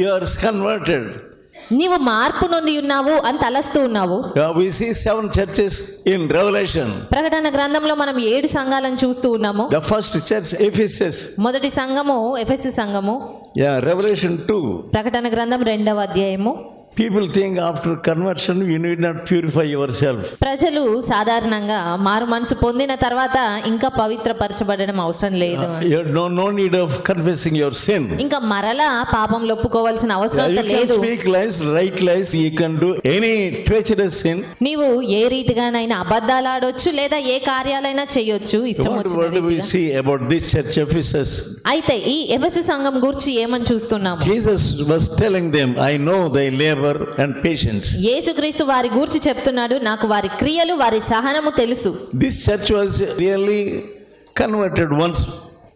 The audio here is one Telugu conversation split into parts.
ఇయర్స్ కన్వర్టెడ్ నీవు మార్పు నొంది ఉన్నావు అని తలస్తూ ఉన్నావు. We see seven churches in revelation ప్రకటన గ్రంథంలో మనం ఏడు సంఘాలను చూస్తూ ఉన్నాము. ఫస్ట్ చర్చ్ ఎఫెసిస్ మొదటి సంఘము ఎఫెసిస్ సంఘము. యా రెవల్యూషన్ 2 ప్రకటన గ్రంథం రెండవ అధ్యాయము. People think after conversion you need not purify yourself ప్రజలు సాధారణంగా మారు మనసు పొందిన తర్వాత ఇంకా పవిత్ర పరచబడడం అవసరం లేదు. No no need of confessing your sin ఇంకా మరల పాపం లొప్పుకోవాల్సిన అవసరం లేదు. Speak lies right lies you can do any treacherous sin నీవు ఏ రీతిగానైనా అబద్ధాలు ఆడొచ్చు లేదా ఏ కార్యాలైనా చేయొచ్చు. ఇష్టం వచ్చినది we see about this church Ephesus అయితే ఈ ఎఫెసస్ సంఘం గురించి ఏమను చూస్తున్నాం Jesus was telling them I know they labour favour and patience యేసుక్రీస్తు వారి గురించి చెప్తున్నాడు నాకు వారి క్రియలు వారి సహనము తెలుసు. This church was really converted once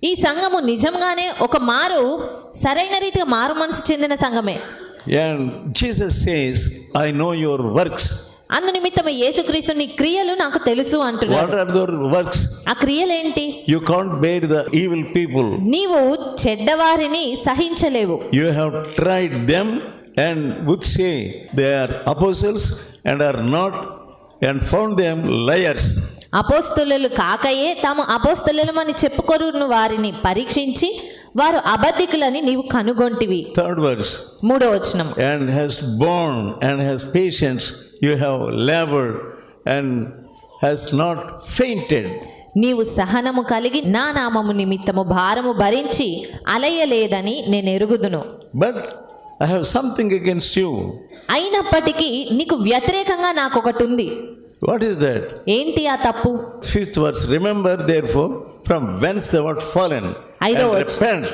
ఈ సంఘము నిజంగానే ఒక మారు సరైన రీతిగా మారు మనసు చెందిన సంఘమే. And Jesus says I know your works అందునిమిత్తం యేసుక్రీస్తు నీ క్రియలు నాకు తెలుసు అంటున్నాడు. వాట్ ఆర్ దోర్ వర్క్స్ ఆ క్రియలు ఏంటి you can't bear the evil people నీవు చెడ్డ సహించలేవు. You have tried them and would say they are apostles and are not, and found them liars. అపోస్తలు కాకయే తాము అపోస్తలమని చెప్పుకొరును వారిని పరీక్షించి వారు అబద్ధికులని నీవు కనుగొంటివి Third verse. మూడో వచనం And has borne and has patience, you have labored and has not fainted. నీవు సహనము కలిగి నా నామము నిమిత్తము భారము భరించి అలయలేదని నేను ఎరుగుదును But I have something against you అయినప్పటికీ నీకు వ్యతిరేకంగా నాకు ఒకటి ఉంది వాట్ ఈస్ దట్ ఏంటి ఆ తప్పు? Fifth verse remember there from whence that fallen I repent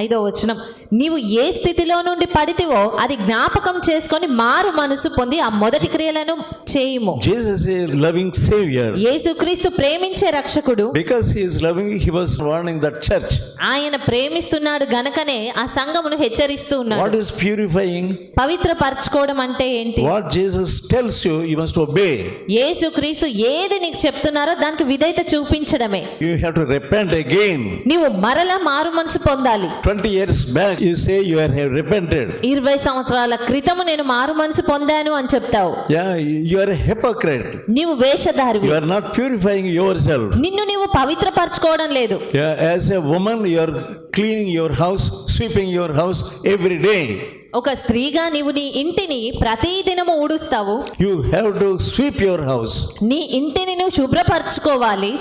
ఐదో వచనం నీవు ఏ స్థితిలో నుండి పడితివో అది జ్ఞాపకం చేసుకొని మారు మనసు పొంది ఆ మొదటి క్రియలను చేయుము is a loving Savior. యేసుక్రీస్తు ప్రేమించే రక్షకుడు Because he is loving, he was warning that church. ఆయన ప్రేమిస్తున్నాడు గనకనే ఆ సంఘమును హెచ్చరిస్తూ ఉన్నాడు is purifying? పవిత్రపరచుకోవడం అంటే ఏంటి What Jesus tells you, you must obey. యేసుక్రీస్తు ఏది నీకు చెప్తున్నారో దానికి విధేయత చూపించడమే You have to repent again. నీవు మరలా మారు మనసు పొందాలి 20 years back, you say you are have repented. ఇరవై సంవత్సరాల క్రితము నేను మారు మనసు పొందాను అని చెప్తావు Yeah, you are a hypocrite. నీవు వేషధారివి You are not purifying yourself. నిన్ను నీవు పవిత్రపరచుకోవడం లేదు Yeah, as a woman, you are cleaning your house, sweeping your house every day. ఒక స్త్రీగా నీవు నీ ఇంటిని ప్రతి దినము ఊడుస్తావు You have to sweep your house నీ ఇంటిని నువ్వు శుభ్రపరచుకోవాలి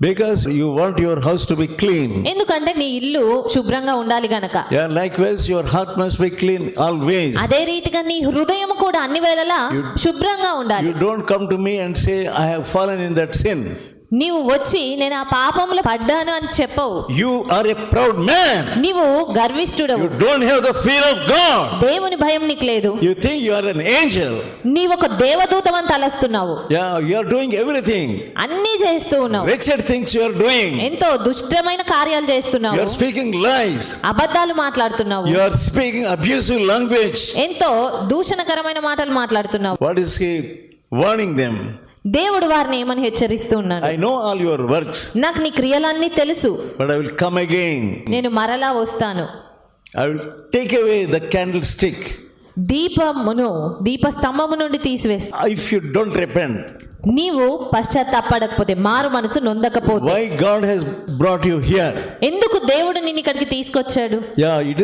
because you want your house to be clean ఎందుకంటే నీ ఇల్లు శుభ్రంగా ఉండాలి గనక. Yeah likewise your heart must be clean always అదే రీతిగా నీ హృదయం కూడా అన్ని వేళలా శుభ్రంగా ఉండాలి. You don't come to me and say I have fallen in that sin నీవు వచ్చి నేను ఆ పాపములో పడ్డాను అని చెప్పవు. You are a proud man నీవు గర్విష్ఠుడు you don't have the fear of God దేవుని భయం నీకు లేదు. You think you are an angel నీవు ఒక దేవదూతమని తలస్తున్నావు. Yeah you are doing everything అన్ని చేస్తూ ఉన్నావు. Wretched things you are doing ఎంతో దుష్టమైన కార్యాలు చేస్తున్నావు. యు ఆర్ స్పీకింగ్ లైస్ అబద్ధాలు మాట్లాడుతున్నావు. You are speaking abusive language ఎంతో దూషణకరమైన మాటలు మాట్లాడుతున్నావు. What is he warning them దేవుడు వారిని ఏమని హెచ్చరిస్తూ హెచ్చరిస్తున్నాడు I know all your works నాకు నీ క్రియలన్నీ తెలుసు. But I will come again నేను మరలా వస్తాను. I will take away the candlestick దీపమును దీప స్తంభము నుండి తీసివేస్తా. ఇఫ్ యు డోంట్ రిపెంట్ నీవు పశ్చాత్తాపడకపోతే మారు మనసు నొందకపోతే. Why God has brought you here ఎందుకు దేవుడు నిన్ను ఇక్కడికి తీసుకొచ్చాడు? Yeah it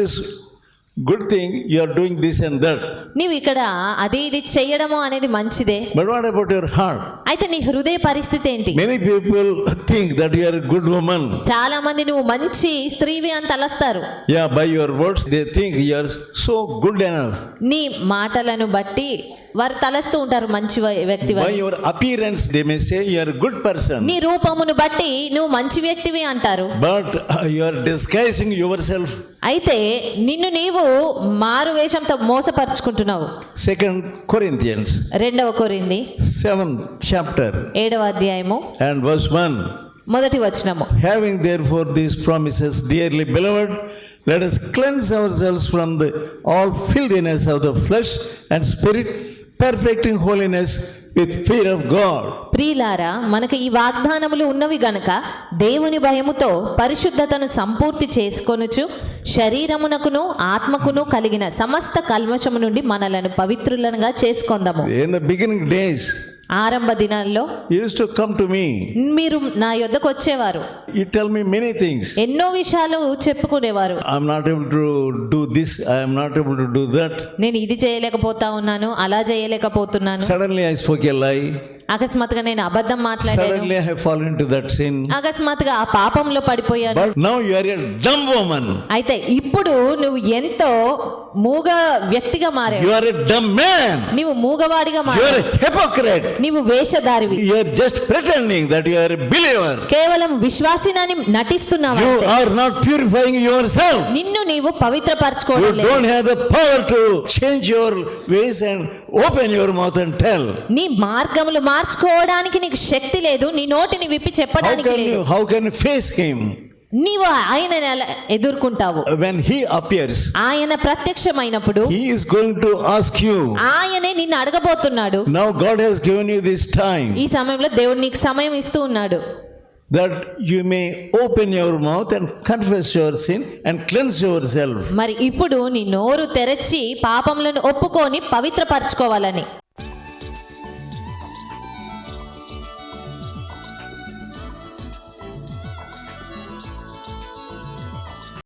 good thing you are doing this and that నీవు ఇక్కడ అదే ఇది చేయడము అనేది మంచిదే. But what about your heart అయితే నీ హృదయ పరిస్థితి ఏంటి? Many people think that you are good women చాలా మంది నువ్వు మంచి స్త్రీవి అని తలస్తారు. Yeah by your words they think you are so good enough నీ మాటలను బట్టి వారు తలస్తూ ఉంటారు మంచి వ్యక్తి by your appearance they may say you are good person నీ రూపమును బట్టి నువ్వు మంచి వ్యక్తివి అంటారు. But you are disguising yourself అయితే నిన్ను నీవు మారు వేషంతో మోసపరుచుకుంటున్నావు. సెకండ్ కొరింథియన్స్ రెండవ కొరింది సెవెన్ చాప్టర్ ఏడవ అధ్యాయము అండ్ వర్స్ వన్ మొదటి వచనము. Having therefore these promises dearly beloved let us cleanse our selves from the all fill filthiness of the flesh and spirit perfecting holiness with fear of God. ప్రియులారా మనకు ఈ వాగ్దానములు ఉన్నవి గనుక దేవుని భయముతో పరిశుద్ధతను సంపూర్తి చేసుకొనుచు శరీరమునకును ఆత్మకును కలిగిన సమస్త కల్మషము నుండి మనలను పవిత్రులనుగా చేసుకొందము In the beginning days, ఆరంభ దినాల్లో used to come to me మీరు నా యొద్దకు వచ్చేవారు. You tell me many things ఎన్నో విషయాలు చెప్పుకునేవారు. I am not able to do this I am not able to do that నేను ఇది చేయలేకపోతా ఉన్నాను అలా చేయలేకపోతున్నాను. సడన్లీ ఐ స్పోక్ ఏ లై అకస్మాత్గా నేను అబద్ధం మాట్లాడాను. అకస్మాత్తుగా ఆ పాపంలో పడిపోయాను. But now you are a dumb woman అయితే ఇప్పుడు నువ్వు ఎంతో మూగ వ్యక్తిగా మారావు. యు ఆర్ ఎ డంబ్ మూగవాడిగా మారావు. యు ఆర్ హిపోక్రెట్ నువ్వు just pretending that you are కేవలం విశ్వాసినని నటిస్తున్నావు you are not purifying yourself నిన్ను నీవు పవిత్రపరచుకోవాలి you don't have the power open your mouth and tell నీ మార్గములు మార్చుకోవడానికి నీకు శక్తి లేదు నీ నోటిని విప్పి చెప్పడానికి లేదు. హౌ కెన్ ఫేస్ హిమ్ నీవు ఆయన ఎదుర్కొంటావు. వెన్ హీ అపియర్స్ ఆయన ప్రత్యక్షమైనప్పుడు he is going to ask you ఆయనే నిన్ను అడగబోతున్నాడు. Now God has given you this time ఈ సమయంలో దేవుడు నీకు సమయం ఇస్తూ ఉన్నాడు. That you may open your mouth and confess your sin and cleanse yourself మరి ఇప్పుడు నీ నోరు తెరచి పాపములను ఒప్పుకొని పవిత్రపరచుకోవాలని